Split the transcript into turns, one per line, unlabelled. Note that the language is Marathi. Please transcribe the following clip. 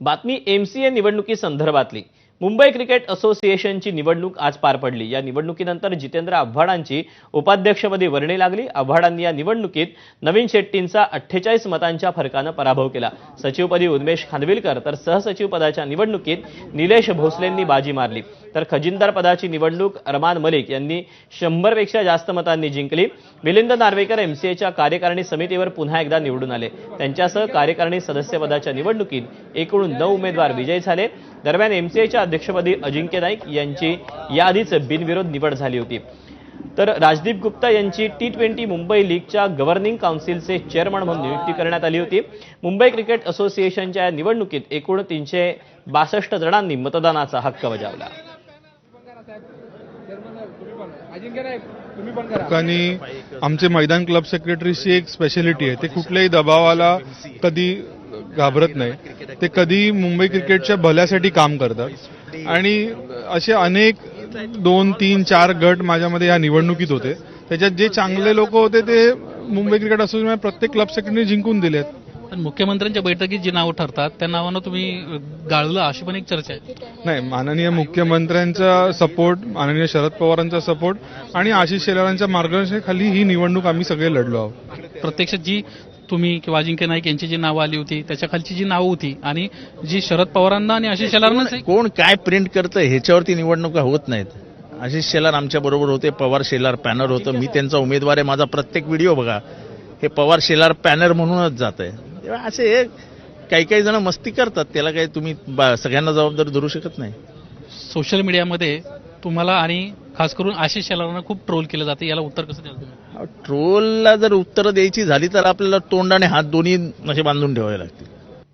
बातमी एम सी निवडणुकी संदर्भातली. मुंबई क्रिकेट असोसिएशनची निवडणूक आज पार पडली. या निवडणुकीनंतर जितेंद्र आव्हाडांची उपाध्यक्षपदी वर्णी लागली. आव्हाडांनी या निवडणुकीत नवीन शेट्टींचा अठ्ठेचाळीस मतांच्या फरकानं पराभव केला. सचिवपदी उन्मेश खानविलकर तर सहसचिवपदाच्या निवडणुकीत निलेश भोसलेंनी बाजी मारली. तर खजिनदार पदाची निवडणूक अरमान मलिक यांनी शंभरपेक्षा जास्त मतांनी जिंकली. मिलिंद नार्वेकर एमसीएच्या कार्यकारिणी समितीवर पुन्हा एकदा निवडून आले. त्यांच्यासह कार्यकारिणी सदस्यपदाच्या निवडणुकीत एकूण नऊ उमेदवार विजयी झाले. दरम्यान एमसीएच्या अध्यक्षपदी अजिंक्य नाईक यांची याआधीच बिनविरोध निवड झाली होती. तर राजदीप गुप्ता यांची टी ट्वेंटी मुंबई लीगच्या गव्हर्निंग काउन्सिलचे चेअरमन म्हणून नियुक्ती करण्यात आली होती. मुंबई क्रिकेट असोसिएशनच्या या निवडणुकीत एकूण तीनशे बासष्ट जणांनी मतदानाचा हक्क बजावला.
आणि आमचे मैदान क्लब सेक्रेटरीची एक स्पेशालिटी आहे. ते कुठल्याही दबावाला कधी घाबरत नाही. ते कधी मुंबई क्रिकेटच्या भल्यासाठी काम करतात. आणि असे अनेक दोन तीन चार गट माझ्यामध्ये या निवडणुकीत होते. त्याच्यात जे चांगले लोक होते ते मुंबई क्रिकेट असोसिएशन प्रत्येक क्लब सेक्रेटरी जिंकून दिलेत.
पण मुख्यमंत्र्यांच्या बैठकीत जी नावं ठरतात त्या नावानं तुम्ही गाळलं अशी पण एक चर्चा आहे.
नाही माननीय मुख्यमंत्र्यांचा सपोर्ट माननीय शरद पवारांचा सपोर्ट आणि आशिष शेलारांच्या मार्गदर्शनाखाली ही निवडणूक आम्ही सगळे लढलो आहोत.
प्रत्यक्षात जी तुम्ही किंवा अजिंक्य नाईक यांची जी नावं आली होती त्याच्या खालची जी नावं होती आणि जी शरद पवारांना आणि आशिष शेलारांनाच आहे.
कोण काय प्रिंट करतं ह्याच्यावरती निवडणुका होत नाहीत. आशिष शेलार आमच्या बरोबर होते पवार शेलार पॅनर होतं. मी त्यांचा उमेदवार आहे माझा प्रत्येक व्हिडिओ बघा. हे पवार शेलार पॅनर म्हणूनच जात आहे तेव्हा असे काही काही जण मस्ती करतात. त्याला काही तुम्ही सगळ्यांना जबाबदारी धरू शकत नाही.
सोशल मीडियामध्ये तुम्हाला आणि खास करून आशिष शेलारांना खूप ट्रोल केलं जाते. याला उत्तर कसं द्याल
ट्रोलला जर उत्तरं द्यायची झाली तर आपल्याला तोंड आणि हात दोन्ही असे बांधून ठेवावे लागतील.